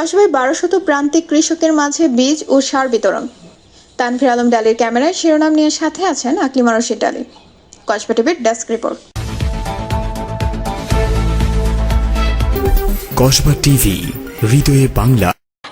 কসবায় বারোশত প্রান্তিক কৃষকের মাঝে বীজ ও সার বিতরণ। তানভীর আলম ডালির ক্যামেরায় শিরোনাম নিয়ে সাথে আছেন আকলিমা রশিদ ডালি। কসবা টিভির ডেস্ক রিপোর্ট। কসবা টিভি হৃদয়ে বাংলা।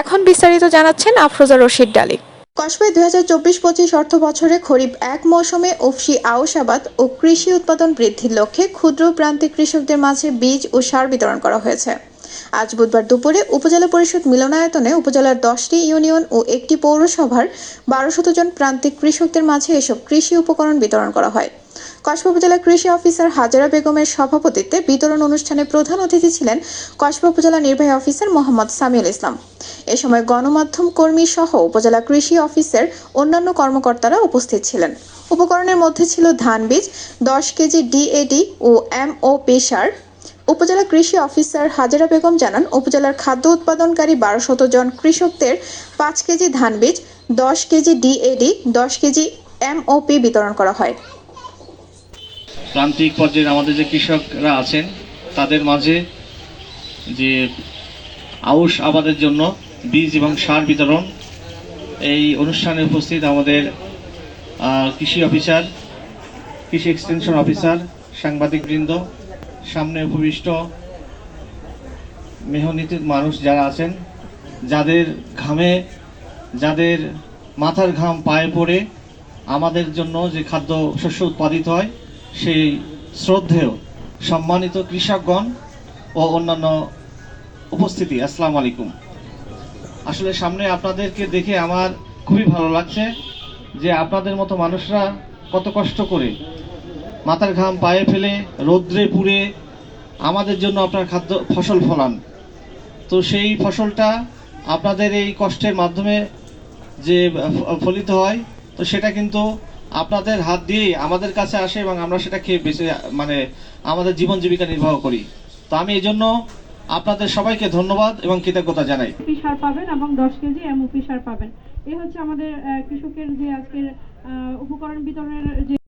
এখন বিস্তারিত জানাচ্ছেন আফরোজা রশিদ ডালি। কসবায় দুই হাজার চব্বিশ পঁচিশ অর্থ বছরে খরিফ এক মৌসুমে উফসি আউশ আবাদ ও কৃষি উৎপাদন বৃদ্ধির লক্ষ্যে ক্ষুদ্র প্রান্তিক কৃষকদের মাঝে বীজ ও সার বিতরণ করা হয়েছে। আজ বুধবার দুপুরে উপজেলা পরিষদ মিলনায়তনে উপজেলার দশটি ইউনিয়ন ও একটি পৌরসভার বারোশত জন প্রান্তিক কৃষকদের মাঝে এসব কৃষি উপকরণ বিতরণ করা হয়। কসবা উপজেলা কৃষি অফিসার হাজারা বেগমের সভাপতিত্বে বিতরণ অনুষ্ঠানে প্রধান অতিথি ছিলেন কসবা উপজেলা নির্বাহী অফিসার মোহাম্মদ সামিউল ইসলাম। এ সময় গণমাধ্যম কর্মী সহ উপজেলা কৃষি অফিসের অন্যান্য কর্মকর্তারা উপস্থিত ছিলেন। উপকরণের মধ্যে ছিল ধান বীজ দশ কেজি ডিএডি ও এমওপি সার উপজেলা কৃষি অফিসার হাজারা বেগম জানান, উপজেলার খাদ্য উৎপাদনকারী বারোশত জন কৃষকদের পাঁচ কেজি ধান বীজ, দশ কেজি ডিএডি, দশ কেজি এমওপি বিতরণ করা হয়। প্রান্তিক পর্যায়ে আমাদের যে কৃষকরা আছেন, তাদের মাঝে যে আউশ আবাদের জন্য বীজ এবং সার বিতরণ, এই অনুষ্ঠানে উপস্থিত আমাদের কৃষি অফিসার, কৃষি এক্সটেনশন অফিসার, সাংবাদিকবৃন্দ সামনে উপবিষ্ট মেহনীতি মানুষ যারা আছেন, যাদের ঘামে, যাদের মাথার ঘাম পায়ে পড়ে আমাদের জন্য যে খাদ্য শস্য উৎপাদিত হয়, সেই শ্রদ্ধেয় সম্মানিত কৃষকগণ ও অন্যান্য উপস্থিতি। আসসালামু আলাইকুম। আসলে সামনে আপনাদেরকে দেখে আমার খুবই ভালো লাগছে যে আপনাদের মতো মানুষরা কত কষ্ট করে মাথার ঘাম পায়ে ফেলে, রৌদ্রে পুড়ে আমাদের জন্য আপনার খাদ্য ফসল ফলান। তো সেই ফসলটা আপনাদের এই কষ্টের মাধ্যমে যে ফলিত হয়, তো সেটা কিন্তু আপনাদের হাত দিয়েই আমাদের কাছে আসে এবং আমরা সেটা খেয়ে বেঁচে মানে আমাদের জীবন জীবিকা নির্বাহ করি। তো আমি এই জন্য আপনাদের সবাইকে ধন্যবাদ এবং কৃতজ্ঞতা জানাই। সার পাবেন এবং দশ কেজি এমওপি সার পাবেন। এই হচ্ছে আমাদের কৃষকের যে আজকের উপকরণ বিতরণের যে